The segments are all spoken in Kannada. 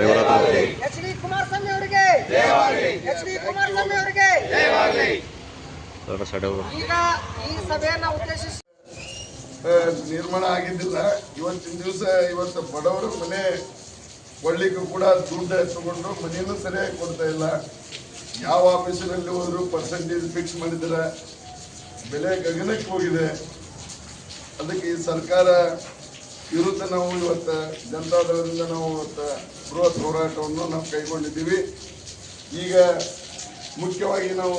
ಜೆಡಿಎಸ್ ಪಕ್ಷಕ್ಕೆ ಎಚ್ ಡಿ ಕುಮಾರಸ್ವಾಮಿ ಅವರಿಗೆ. ಎಚ್ ಡಿ ಕುಮಾರಸ್ವಾಮಿ ಅವರಿಗೆ. ಈಗ ಈ ಸಭೆಯನ್ನ ಉದ್ದೇಶಿಸಿ ನಿರ್ಮಾಣ ಆಗಿದ್ದಿಲ್ಲ. ಇವತ್ತಿನ ದಿವಸ ಇವತ್ತು ಬಡವರ ಮನೆ ಕೊಡ್ಲಿಕ್ಕೂ ಕೂಡ ದುಡ್ಡು ತಗೊಂಡು ಮನೆಯನ್ನು ಸರಿಯಾಗಿ ಕೊಡ್ತಾ ಇಲ್ಲ. ಯಾವ ಆಫೀಸಿನಲ್ಲಿ ಹೋದ್ರು ಪರ್ಸೆಂಟೇಜ್ ಫಿಕ್ಸ್ ಮಾಡಿದ್ದಾರೆ ಬೆಲೆ ಗಗನಕ್ಕೆ ಹೋಗಿದೆ. ಅದಕ್ಕೆ ಈ ಸರ್ಕಾರ ವಿರುದ್ಧ ನಾವು ಇವತ್ತು ಜನತಾದಳದಿಂದ ನಾವು ಇವತ್ತು ಬೃಹತ್ ಹೋರಾಟವನ್ನು ನಾವು ಕೈಗೊಂಡಿದ್ದೀವಿ. ಈಗ ಮುಖ್ಯವಾಗಿ ನಾವು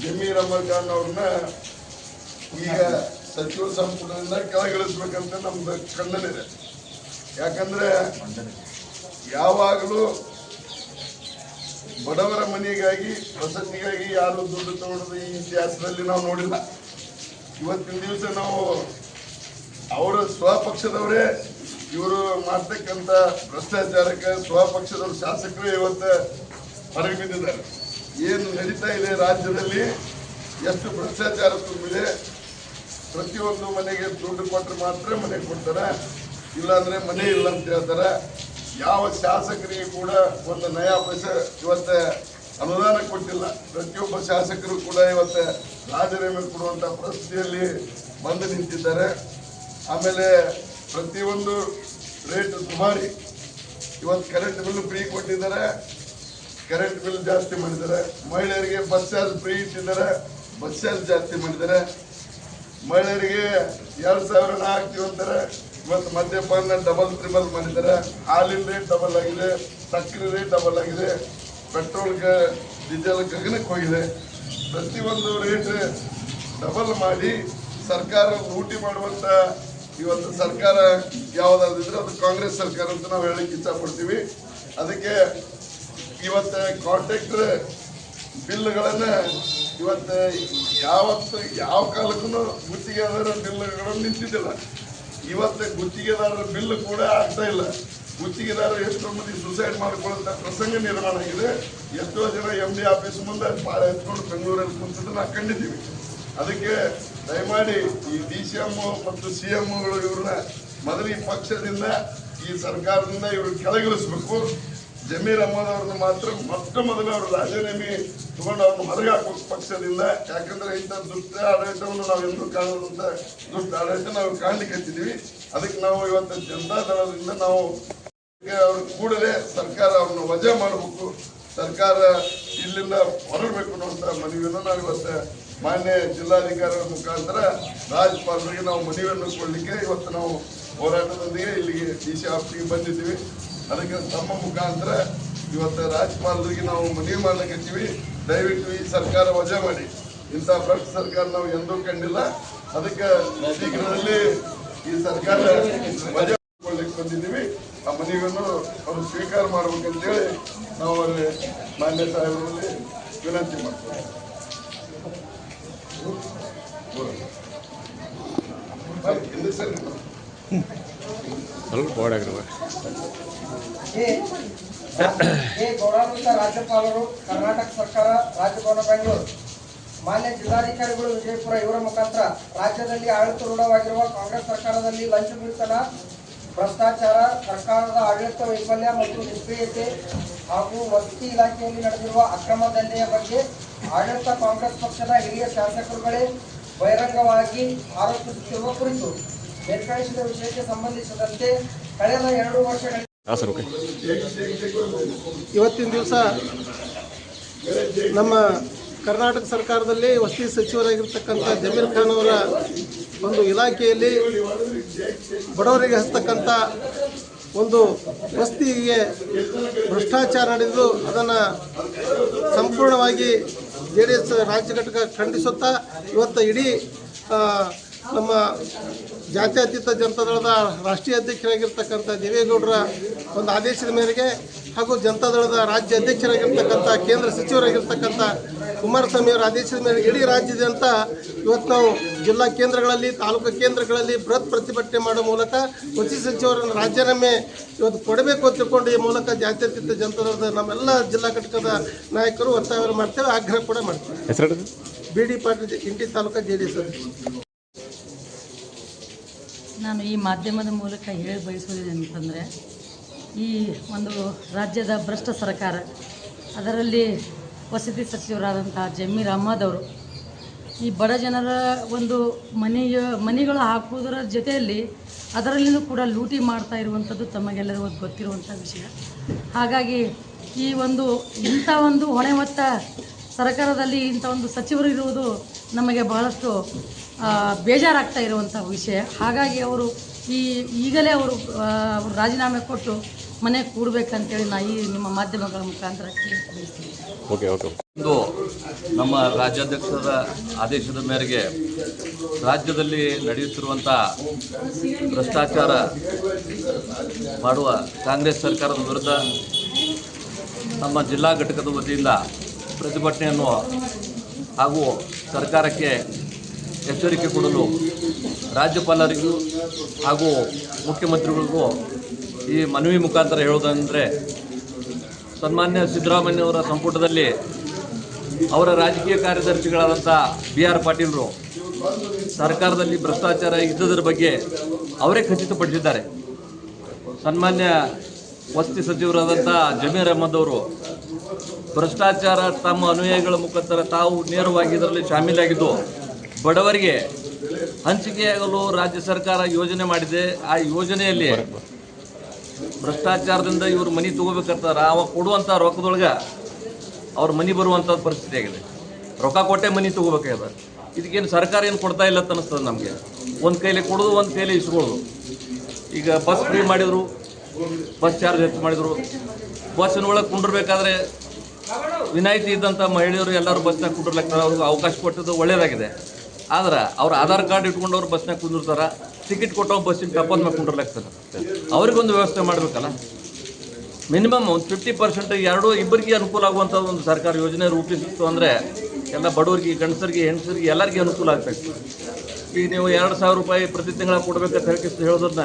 ಜಮೀರ್ ಅಹಮದ್ ಖಾನ್ ಅವ್ರನ್ನ ಈಗ ಸಚಿವ ಸಂಪುಟದಿಂದ ಕೆಳಗಿಳಿಸ್ಬೇಕಂತ ನಮ್ದು ಕಣ್ಣನಿದೆ ಯಾಕಂದ್ರೆ ಯಾವಾಗಲೂ ಬಡವರ ಮನೆಗಾಗಿ ವಸತಿಗಾಗಿ ಯಾರು ದುಡ್ಡು ತಗೊಳ್ಳೋದು ಈ ಇತಿಹಾಸದಲ್ಲಿ ನಾವು ನೋಡಿಲ್ಲ. ಇವತ್ತಿನ ದಿವಸ ನಾವು ಅವರ ಸ್ವಪಕ್ಷದವರೇ ಇವರು ಮಾಡ್ತಕ್ಕಂಥ ಭ್ರಷ್ಟಾಚಾರಕ್ಕೆ ಸ್ವಪಕ್ಷದವ್ರ ಶಾಸಕರು ಇವತ್ತು ಹೊರಗೆ ಬಿದ್ದಿದ್ದಾರೆ ಏನು ನಡೀತಾ ಇದೆ ರಾಜ್ಯದಲ್ಲಿ, ಎಷ್ಟು ಭ್ರಷ್ಟಾಚಾರ ತುಂಬಿದೆ, ಪ್ರತಿಯೊಂದು ಮನೆಗೆ ದುಡ್ಡು ಕೊಟ್ಟರೆ ಮಾತ್ರ ಮನೆ ಕೊಡ್ತಾರೆ, ಇಲ್ಲಾಂದ್ರೆ ಮನೆ ಇಲ್ಲ ಅಂತ ಹೇಳ್ತಾರೆ. ಯಾವ ಶಾಸಕರಿಗೆ ಕೂಡ ಒಂದು ನಯಾ ಪೈಸೆ ಇವತ್ತು ಅನುದಾನ ಕೊಟ್ಟಿಲ್ಲ. ಪ್ರತಿಯೊಬ್ಬ ಶಾಸಕರು ಕೂಡ ಇವತ್ತು ರಾಜೀನಾಮೆ ಕೊಡುವಂತ ಪರಿಸ್ಥಿತಿಯಲ್ಲಿ ಬಂದು ನಿಂತಿದ್ದಾರೆ. ಆಮೇಲೆ ಪ್ರತಿಯೊಂದು ರೇಟ್ ಸುಮಾರಿ ಇವತ್ತು ಕರೆಂಟ್ ಬಿಲ್ ಫ್ರೀ ಕೊಟ್ಟಿದ್ದಾರೆ. ಕರೆಂಟ್ ಬಿಲ್ ಜಾಸ್ತಿ ಮಾಡಿದ್ದಾರೆ. ಮಹಿಳೆಯರಿಗೆ ಬಸ್ ಚಾರ್ಜ್ ಫ್ರೀ ಇಟ್ಟಿದ್ದಾರೆ. ಬಸ್ ಚಾರ್ಜ್ ಜಾಸ್ತಿ ಮಾಡಿದ್ದಾರೆ. ಮಹಿಳೆಯರಿಗೆ ಎರಡು ಸಾವಿರ ಹಾಕ್ತೀವಿ ಅಂತಾರೆ. ಇವತ್ತು ಮದ್ಯಪಾನ ಡಬಲ್ ತ್ರಿಬಲ್ ಮಾಡಿದ್ದಾರೆ. ಹಾಲಿನ ರೇಟ್ ಡಬಲ್ ಆಗಿದೆ. ಸಕ್ಕರೆ ರೇಟ್ ಡಬಲ್ ಆಗಿದೆ. ಪೆಟ್ರೋಲ್ಗೆ ಡೀಸೆಲ್ ಗಗನಕ್ಕೆ ಹೋಗಿದೆ. ಪ್ರತಿಯೊಂದು ರೇಟ್ ಡಬಲ್ ಮಾಡಿ ಸರ್ಕಾರ ಲೂಟಿ ಮಾಡುವಂತ ಇವತ್ತು ಸರ್ಕಾರ ಯಾವುದಾದ್ರೆ ಅದು ಕಾಂಗ್ರೆಸ್ ಸರ್ಕಾರ ಅಂತ ನಾವು ಹೇಳಕ್ ಇಷ್ಟಪಡ್ತೀವಿ. ಅದಕ್ಕೆ ಇವತ್ತು ಕಾಂಟ್ರಾಕ್ಟರ್ ಬಿಲ್ಗಳನ್ನ ಇವತ್ತು ಯಾವತ್ತು, ಯಾವ ಕಾಲಕ್ಕೂ ಗುತ್ತಿಗೆದಾರರ ಬಿಲ್ಗಳು ನಿಂತಿದ್ದಿಲ್ಲ. ಇವತ್ತು ಗುತ್ತಿಗೆದಾರರ ಬಿಲ್ ಕೂಡ ಆಗ್ತಾ ಇಲ್ಲ. ಗುತ್ತಿಗೆದಾರರು ಎಷ್ಟೋ ಮಂದಿ ಸುಸೈಡ್ ಮಾಡ್ಕೊಳ್ಳುವಂತ ಪ್ರಸಂಗ ನಿರ್ಮಾಣ ಆಗಿದೆ. ಎಷ್ಟೋ ಜನ ಎಂ ಡಿ ಆಫೀಸ್ ಮುಂದೆ ಪಾಳೆ ಎತ್ಕೊಂಡು ಬೆಂಗಳೂರಲ್ಲಿ ಕುಂತದ್ದು ನಾವು ಕಂಡಿದ್ದೀವಿ. ಅದಕ್ಕೆ ದಯಮಾಡಿ ಈ ಡಿ ಸಿ ಎಂ ಮತ್ತು ಸಿ ಎಂಗಳು ಇವ್ರನ್ನ ಮೊದಲು ಪಕ್ಷದಿಂದ, ಈ ಸರ್ಕಾರದಿಂದ ಇವರು ಕೆಳಗಿಳಿಸ್ಬೇಕು. ಜಮೀರ್ ಅಹಮದ್ ಅವ್ರನ್ನ ಮಾತ್ರ ಮೊಟ್ಟ ಮೊದಲು ಅವರು ರಾಜೀನಾಮೆ ತಗೊಂಡು ಅವ್ರನ್ನ ಹೊರಗೆ ಹಾಕ್ಬೇಕು ಪಕ್ಷದಿಂದ, ಯಾಕಂದ್ರೆ ಇಂಥ ದುಷ್ಟ ಆಡಳಿತವನ್ನು ನಾವು ಎಂದೂ ಕಾಣದಂತ ದುಷ್ಟ ಆಡಳಿತ ನಾವು ಕಾಣ್ಲಿಕ್ಕೆ ಅದಕ್ಕೆ ನಾವು ಇವತ್ತು ಜನತಾ ದಳದಿಂದ ನಾವು ಅವ್ರ ಕೂಡಲೇ ಸರ್ಕಾರ ಅವ್ರನ್ನ ವಜಾ ಮಾಡಬೇಕು. ಸರ್ಕಾರ ಇಲ್ಲಿಂದ ಹೊರಡಬೇಕು ಅನ್ನುವಂಥ ಮನವಿಯನ್ನು ನಾವು ಇವತ್ತು ಮಾನ್ಯ ಜಿಲ್ಲಾಧಿಕಾರಿಗಳ ಮುಖಾಂತರ ರಾಜ್ಯಪಾಲರಿಗೆ ನಾವು ಮನವಿಯನ್ನು ಕೊಡಲಿಕ್ಕೆ ಇವತ್ತು ನಾವು ಹೋರಾಟದೊಂದಿಗೆ ಇಲ್ಲಿಗೆ ಡಿ ಸಿ ಆಫೀಸಿಗೆ ಬಂದಿದ್ದೀವಿ. ಅದಕ್ಕೆ ತಮ್ಮ ಮುಖಾಂತರ ಇವತ್ತು ರಾಜ್ಯಪಾಲರಿಗೆ ನಾವು ಮನವಿ ಮಾಡ್ಲಿಕ್ಕೆ ದಯವಿಟ್ಟು ಈ ಸರ್ಕಾರ ವಜಾ ಮಾಡಿ. ಇಂಥ ಭ್ರಷ್ಟ ಸರ್ಕಾರ ನಾವು ಎಂದೂ ಕಂಡಿಲ್ಲ. ಅದಕ್ಕೆ ಶೀಘ್ರದಲ್ಲಿ ಈ ಸರ್ಕಾರ ವಜಾ ಮಾಡ್ಲಿಕ್ಕೆ ಬಂದಿದ್ದೀವಿ. ಆ ಮನವಿಯನ್ನು ಅವರು ಸ್ವೀಕಾರ ಮಾಡ್ಬೇಕಂತೇಳಿ ನಾವು ಅಲ್ಲಿ ಮಾನ್ಯ ಸಾಹೇಬರಲ್ಲಿ ವಿನಂತಿ ಮಾಡ್ತೀವಿ. ಸ್ವಲ್ಪ ಓಡಾಗ್ರವ ಎ ಗೌರವಾನ್ವಿತ ರಾಜ್ಯಪಾಲರು ಕರ್ನಾಟಕ ಸರ್ಕಾರ ರಾಜಭವನ ಬೆಂಗಳೂರು ಮಾನ್ಯ ಜಿಲ್ಲಾಧಿಕಾರಿಗಳು ವಿಜಯಪುರ ಇವರ ಮುಖಾಂತರ ರಾಜ್ಯದಲ್ಲಿ ಆಡಳಿತರೂಢವಾಗಿರುವ ಕಾಂಗ್ರೆಸ್ ಸರ್ಕಾರದಲ್ಲಿ ಲಂಚ ಮೀರ್ತನ ಭ್ರಷ್ಟಾಚಾರ ಸರ್ಕಾರದ ಆಡಳಿತ ವೈಫಲ್ಯ ಮತ್ತು ನಿಷ್ಕ್ರಿಯತೆ ಹಾಗೂ ವಸತಿ ಇಲಾಖೆಯಲ್ಲಿ ನಡೆದಿರುವ ಅಕ್ರಮ ದಂಧೆಯ ಬಗ್ಗೆ ಆಡಳಿತ ಕಾಂಗ್ರೆಸ್ ಪಕ್ಷದ ಹಿರಿಯ ಶಾಸಕರುಗಳೇ ಬಹಿರಂಗವಾಗಿ ಆರೋಪಿಸುತ್ತಿರುವ ಕುರಿತು ನಿರ್ಕಳಿಸಿದ ವಿಷಯಕ್ಕೆ ಸಂಬಂಧಿಸಿದಂತೆ ಕಳೆದ ಎರಡು ವರ್ಷಗಳ ಇವತ್ತಿನ ದಿವಸ ನಮ್ಮ ಕರ್ನಾಟಕ ಸರ್ಕಾರದಲ್ಲಿ ವಸತಿ ಸಚಿವರಾಗಿರ್ತಕ್ಕಂಥ ಜಮೀರ್ ಖಾನ್ ಅವರ ಒಂದು ಇಲಾಖೆಯಲ್ಲಿ ಬಡವರಿಗೆ ಹಚ್ಚತಕ್ಕಂಥ ಒಂದು ವಸ್ತಿಗೆ ಭ್ರಷ್ಟಾಚಾರ ನಡೆದು ಅದನ್ನು ಸಂಪೂರ್ಣವಾಗಿ ಜೆ ಡಿ ಎಸ್ ರಾಜ್ಯ ಘಟಕ ಖಂಡಿಸುತ್ತಾ ಇವತ್ತು ಇಡೀ ನಮ್ಮ ಜಾತ್ಯತೀತ ಜನತಾದಳದ ರಾಷ್ಟ್ರೀಯ ಅಧ್ಯಕ್ಷರಾಗಿರ್ತಕ್ಕಂಥ ದೇವೇಗೌಡರ ಒಂದು ಆದೇಶದ ಮೇರೆಗೆ ಹಾಗೂ ಜನತಾದಳದ ರಾಜ್ಯ ಅಧ್ಯಕ್ಷರಾಗಿರ್ತಕ್ಕಂಥ ಕೇಂದ್ರ ಸಚಿವರಾಗಿರ್ತಕ್ಕಂಥ ಕುಮಾರಸ್ವಾಮಿ ಅವರ ಆದೇಶದ ಮೇರೆಗೆ ಇಡೀ ರಾಜ್ಯದಂತ ಇವತ್ತು ನಾವು ಜಿಲ್ಲಾ ಕೇಂದ್ರಗಳಲ್ಲಿ ತಾಲೂಕು ಕೇಂದ್ರಗಳಲ್ಲಿ ಬೃಹತ್ ಪ್ರತಿಭಟನೆ ಮಾಡೋ ಮೂಲಕ ಕೃಷಿ ಸಚಿವರನ್ನು ರಾಜೀನಾಮೆ ಇವತ್ತು ಕೊಡಬೇಕು ಅಂತ ತಿಳ್ಕೊಂಡು ಈ ಮೂಲಕ ಜಾತ್ಯತೀತ ಜನತಾದಳದ ನಮ್ಮೆಲ್ಲ ಜಿಲ್ಲಾ ಘಟಕದ ನಾಯಕರು ಒತ್ತಾಯ ಮಾಡ್ತೇವೆ ಆಗ್ರಹ ಕೂಡ ಮಾಡ್ತೇವೆ. B D Patil Indi taluk J D S ನಾನು ಈ ಮಾಧ್ಯಮದ ಮೂಲಕ ಹೇಳಿ ಬಯಸುವುದೇನೆಂತಂದರೆ ಈ ಒಂದು ರಾಜ್ಯದ ಭ್ರಷ್ಟ ಸರ್ಕಾರ, ಅದರಲ್ಲಿ ವಸತಿ ಸಚಿವರಾದಂತಹ ಜಮೀರ್ ಅಹ್ಮದ್ ಅವರು, ಈ ಬಡ ಜನರ ಒಂದು ಮನೆಯ, ಮನೆಗಳು ಹಾಕುವುದರ ಜೊತೆಯಲ್ಲಿ ಅದರಲ್ಲಿಯೂ ಕೂಡ ಲೂಟಿ ಮಾಡ್ತಾ ಇರುವಂಥದ್ದು ತಮಗೆಲ್ಲರಿಗೂ ಗೊತ್ತಿರುವಂಥ ವಿಷಯ. ಹಾಗಾಗಿ ಈ ಒಂದು ಇಂಥ ಒಂದು ಹೊಣೆ ಹೊತ್ತ ಸರ್ಕಾರದಲ್ಲಿ ಇಂಥ ಒಂದು ಸಚಿವರು ಇರುವುದು ನಮಗೆ ಬಹಳಷ್ಟು ಬೇಜಾರಾಗ್ತಾ ಇರುವಂಥ ವಿಷಯ. ಹಾಗಾಗಿ ಅವರು ಈ ಈಗಲೇ ಅವರು ಅವ್ರು ರಾಜೀನಾಮೆ ಕೊಟ್ಟು ಮನೆ ಕೂಡಬೇಕಂತೇಳಿ ನಾ ಈ ನಿಮ್ಮ ಮಾಧ್ಯಮಗಳ ಮುಖಾಂತರ ಓಕೆ ಇಂದು ನಮ್ಮ ರಾಜ್ಯಾಧ್ಯಕ್ಷರ ಆದೇಶದ ಮೇರೆಗೆ ರಾಜ್ಯದಲ್ಲಿ ನಡೆಯುತ್ತಿರುವಂಥ ಭ್ರಷ್ಟಾಚಾರ ಮಾಡುವ ಕಾಂಗ್ರೆಸ್ ಸರ್ಕಾರದ ವಿರುದ್ಧ ನಮ್ಮ ಜಿಲ್ಲಾ ಘಟಕದ ವತಿಯಿಂದ ಪ್ರತಿಭಟನೆಯನ್ನು ಹಾಗೂ ಸರ್ಕಾರಕ್ಕೆ ಎಚ್ಚರಿಕೆ ಕೊಡಲು ರಾಜ್ಯಪಾಲರಿಗೂ ಹಾಗೂ ಮುಖ್ಯಮಂತ್ರಿಗಳಿಗೂ ಈ ಮನವಿ ಮುಖಾಂತರ ಹೇಳೋದಂದರೆ ಸನ್ಮಾನ್ಯ ಸಿದ್ದರಾಮಯ್ಯವರ ಸಂಪುಟದಲ್ಲಿ ಅವರ ರಾಜಕೀಯ ಕಾರ್ಯದರ್ಶಿಗಳಾದಂಥ ಬಿ ಆರ್ ಪಾಟೀಲರು ಸರ್ಕಾರದಲ್ಲಿ ಭ್ರಷ್ಟಾಚಾರ ಇದ್ದದರ ಬಗ್ಗೆ ಅವರೇ ಖಚಿತಪಡಿಸಿದ್ದಾರೆ. ಸನ್ಮಾನ್ಯ ವಸತಿ ಸಚಿವರಾದಂಥ ಜಮೀರ್ ಅಹಮದ್ ಅವರು, ಭ್ರಷ್ಟಾಚಾರ ತಮ್ಮ ಅನುಯಾಯಿಗಳ ಮುಖಾಂತರ ತಾವು ನೇರವಾಗಿ ಇದರಲ್ಲಿ ಶಾಮೀಲಾಗಿದ್ದು, ಬಡವರಿಗೆ ಹಂಚಿಕೆಯಾಗಲು ರಾಜ್ಯ ಸರ್ಕಾರ ಯೋಜನೆ ಮಾಡಿದೆ. ಆ ಯೋಜನೆಯಲ್ಲಿ ಭ್ರಷ್ಟಾಚಾರದಿಂದ ಇವರು ಮನಿ ತಗೋಬೇಕಾಗ್ತಾರೆ ಅವ ಕೊಡುವಂಥ ರೊಕ್ಕದೊಳಗೆ ಅವ್ರ ಮನಿ ಬರುವಂಥ ಪರಿಸ್ಥಿತಿ ಆಗಿದೆ. ರೊಕ್ಕ ಕೊಟ್ಟೆ ಮನಿ ತಗೋಬೇಕಾಗ್ಯದ. ಇದಕ್ಕೇನು ಸರ್ಕಾರ ಏನು ಕೊಡ್ತಾ ಇಲ್ಲ ಅಂತ ಅನಿಸ್ತದೆ ನಮಗೆ. ಒಂದು ಕೈಲಿ ಕೊಡೋದು, ಒಂದು ಕೈಲಿ ಇಸ್ಕೊಳ್ಳೋದು. ಈಗ ಬಸ್ ಫ್ರೀ ಮಾಡಿದರು, ಬಸ್ ಚಾರ್ಜ್ ಹೆಚ್ಚು ಮಾಡಿದರು. ಬಸ್ಸಿನ ಒಳಗೆ ಕುಂಡಿರ್ಬೇಕಾದ್ರೆ ವಿನಾಯಿತಿ ಇದ್ದಂಥ ಮಹಿಳೆಯರು ಎಲ್ಲರೂ ಬಸ್ನಾಗ ಕುಂಡಿರ್ಲಕ್ಕ ಅವ್ರಿಗೆ ಅವಕಾಶ ಕೊಟ್ಟಿದ್ದು ಒಳ್ಳೆಯದಾಗಿದೆ ಆದ್ರೆ ಅವ್ರ ಆಧಾರ್ ಕಾರ್ಡ್ ಇಟ್ಕೊಂಡು ಅವ್ರು ಬಸ್ನಾಗ ಕುಂದಿರ್ತಾರ ಟಿಕೆಟ್ ಕೊಟ್ಟವ್ ಬಸ್ಸಿನ ಕಪ್ಪದ ಮೇಲೆ ಕುಂಡಿರ್ಲಾಗ್ತಾರೆ ಅವ್ರಿಗೊಂದು ವ್ಯವಸ್ಥೆ ಮಾಡಬೇಕಲ್ಲ? ಮಿನಿಮಮ್ ಒಂದು ಫಿಫ್ಟಿ ಪರ್ಸೆಂಟ್ ಎರಡೂ ಇಬ್ಬರಿಗೆ ಅನುಕೂಲ ಆಗುವಂಥ ಒಂದು ಸರ್ಕಾರ ಯೋಜನೆ ರೂಪಿಸಿತ್ತು ಅಂದರೆ ಎಲ್ಲ ಬಡವರಿಗೆ, ಗಂಡಸರಿಗೆ ಹೆಣ್ಸರಿಗೆ ಎಲ್ಲರಿಗೆ ಅನುಕೂಲ ಆಗ್ತೈತೆ. ಈಗ ನೀವು ಎರಡು ಸಾವಿರ ರೂಪಾಯಿ ಪ್ರತಿ ತಿಂಗಳ ಕೊಡಬೇಕಂತ ಹೇಳಿ ಹೇಳೋದನ್ನ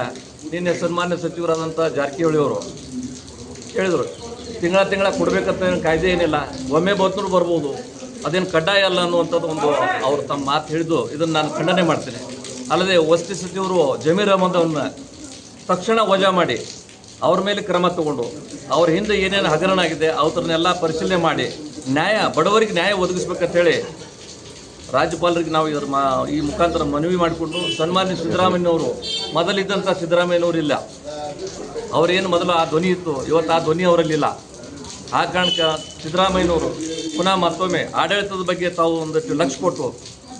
ನಿನ್ನೆ ಸನ್ಮಾನ್ಯ ಸಚಿವರಾದಂಥ ಜಾರಕಿಹೊಳಿ ಅವರು ಹೇಳಿದರು. ತಿಂಗಳ ತಿಂಗಳ ಕೊಡಬೇಕಂತ ಕಾಯ್ದೆ ಏನಿಲ್ಲ. ಒಮ್ಮೆ ಬತ್ತರೂ ಬರ್ಬೋದು. ಅದೇನು ಕಡ್ಡಾಯ ಅಲ್ಲ ಅನ್ನುವಂಥದ್ದು ಒಂದು ಅವರು ತಮ್ಮ ಮಾತು ಹೇಳಿದ್ದು ಇದನ್ನು ನಾನು ಖಂಡನೆ ಮಾಡ್ತೇನೆ. ಅಲ್ಲದೆ ವಸತಿ ಸಚಿವರು ಜಮೀರ್ ಅಹಮದ್ ತಕ್ಷಣ ವಜಾ ಮಾಡಿ ಅವ್ರ ಮೇಲೆ ಕ್ರಮ ತಗೊಂಡು ಅವ್ರ ಹಿಂದೆ ಏನೇನು ಹಗರಣ ಆಗಿದೆ ಅವ್ರನ್ನೆಲ್ಲ ಪರಿಶೀಲನೆ ಮಾಡಿ ನ್ಯಾಯ, ಬಡವರಿಗೆ ನ್ಯಾಯ ಒದಗಿಸ್ಬೇಕಂತ ಹೇಳಿ ರಾಜ್ಯಪಾಲರಿಗೆ ನಾವು ಇದರ ಮಾ ಈ ಮುಖಾಂತರ ಮನವಿ ಮಾಡಿಕೊಂಡು ಸನ್ಮಾನ್ಯ ಸಿದ್ದರಾಮಯ್ಯನವರು ಮೊದಲಿದ್ದಂಥ ಸಿದ್ದರಾಮಯ್ಯನವರು ಇಲ್ಲ. ಅವರೇನು ಮೊದಲು ಆ ಧ್ವನಿ ಇತ್ತು, ಇವತ್ತು ಆ ಧ್ವನಿ ಅವರಲ್ಲಿಲ್ಲ. ಆ ಕಾರಣಕ್ಕೆ ಸಿದ್ದರಾಮಯ್ಯನವರು ಪುನಃ ಮತ್ತೊಮ್ಮೆ ಆಡಳಿತದ ಬಗ್ಗೆ ತಾವು ಒಂದಷ್ಟು ಲಕ್ಷ್ಯ ಕೊಟ್ಟು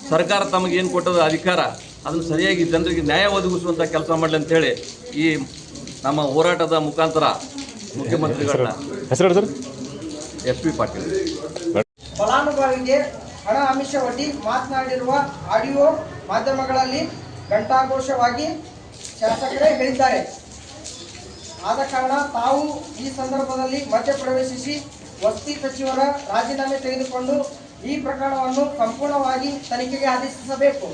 ಸರ್ಕಾರ ತಮಗೆ ಏನು ಕೊಟ್ಟದ ಅಧಿಕಾರ ಅದನ್ನು ಸರಿಯಾಗಿ ಜನರಿಗೆ ನ್ಯಾಯ ಒದಗಿಸುವಂಥ ಕೆಲಸ ಮಾಡಲಿ ಅಂತೇಳಿ ಈ ನಮ್ಮ ಹೋರಾಟದ ಮುಖಾಂತರ ಮುಖ್ಯಮಂತ್ರಿಗಳನ್ನ ಹೆಸರು ಸರ್? S P Patil. ಫಲಾನುಭವಿಗೆ ಹಣ ಆಮಿಷ ಒಡ್ಡಿ ಮಾತನಾಡಿರುವ ಆಡಿಯೋ ಮಾಧ್ಯಮಗಳಲ್ಲಿ ಘಂಟಾಘೋಷವಾಗಿ ಶಾಸಕರೇ ಹೇಳಿದ್ದಾರೆ. ಆದ ಕಾರಣ ತಾವು ಈ ಸಂದರ್ಭದಲ್ಲಿ ಮಧ್ಯಪ್ರವೇಶಿಸಿ ವಸತಿ ಸಚಿವರ ರಾಜೀನಾಮೆ ತೆಗೆದುಕೊಂಡು ಈ ಪ್ರಕರಣವನ್ನು ಸಂಪೂರ್ಣವಾಗಿ ತನಿಖೆಗೆ ಆದೇಶಿಸಬೇಕು.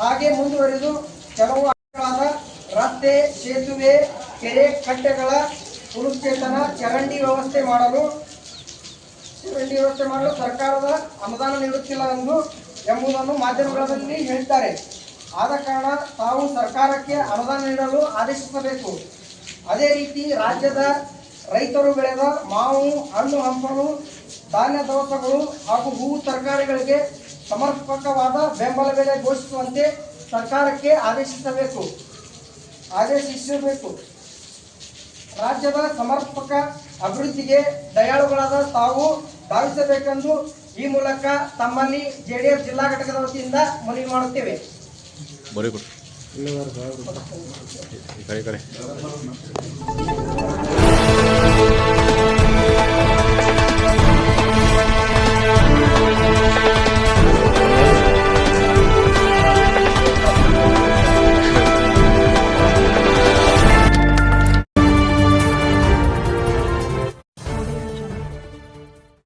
ಹಾಗೆ ಮುಂದುವರೆದು ಕೆಲವು ರಸ್ತೆ, ಸೇತುವೆ, ಕೆರೆ ಕಟ್ಟೆಗಳ ಪುನಶ್ಚೇತನ, ಚರಂಡಿ ವ್ಯವಸ್ಥೆ ಮಾಡಲು, ಚರಂಡಿ ವ್ಯವಸ್ಥೆ ಮಾಡಲು ಸರ್ಕಾರದ ಅನುದಾನ ನೀಡುತ್ತಿಲ್ಲ ಎಂದು ಎಂಬುದನ್ನು ಮಾಧ್ಯಮಗಳಲ್ಲಿ ಹೇಳ್ತಾರೆ ಆದ ಕಾರಣ ತಾವು ಸರ್ಕಾರಕ್ಕೆ ಅನುದಾನ ನೀಡಲು ಆದೇಶಿಸಬೇಕು. ಅದೇ ರೀತಿ ರಾಜ್ಯದ ರೈತರು ಬೆಳೆದ ಮಾವು, ಹಣ್ಣು, ಹಂಪಲು, ಧಾನ್ಯ, ದವಸಗಳು ಹಾಗೂ ಹೂವು ತರಕಾರಿಗಳಿಗೆ ಸಮರ್ಪಕವಾದ ಬೆಂಬಲ ಬೆಲೆ ಘೋಷಿಸುವಂತೆ ಸರ್ಕಾರಕ್ಕೆ ಆದೇಶಿಸಬೇಕು. ಆದೇಶಿಸಬೇಕು ರಾಜ್ಯದ ಸಮರ್ಪಕ ಅಭಿವೃದ್ಧಿಗೆ ದಯಾಳುಗಳಾದ ತಾವು ಭಾವಿಸಬೇಕೆಂದು ಈ ಮೂಲಕ ತಮ್ಮಲ್ಲಿ ಜೆಡಿಎಸ್ ಜಿಲ್ಲಾ ಘಟಕದ ವತಿಯಿಂದ ಮನವಿ ಮಾಡುತ್ತೇವೆ. ಬರೀ ಕೊಡಿ ಈ ಕಡೆ ಈ ಕಡೆ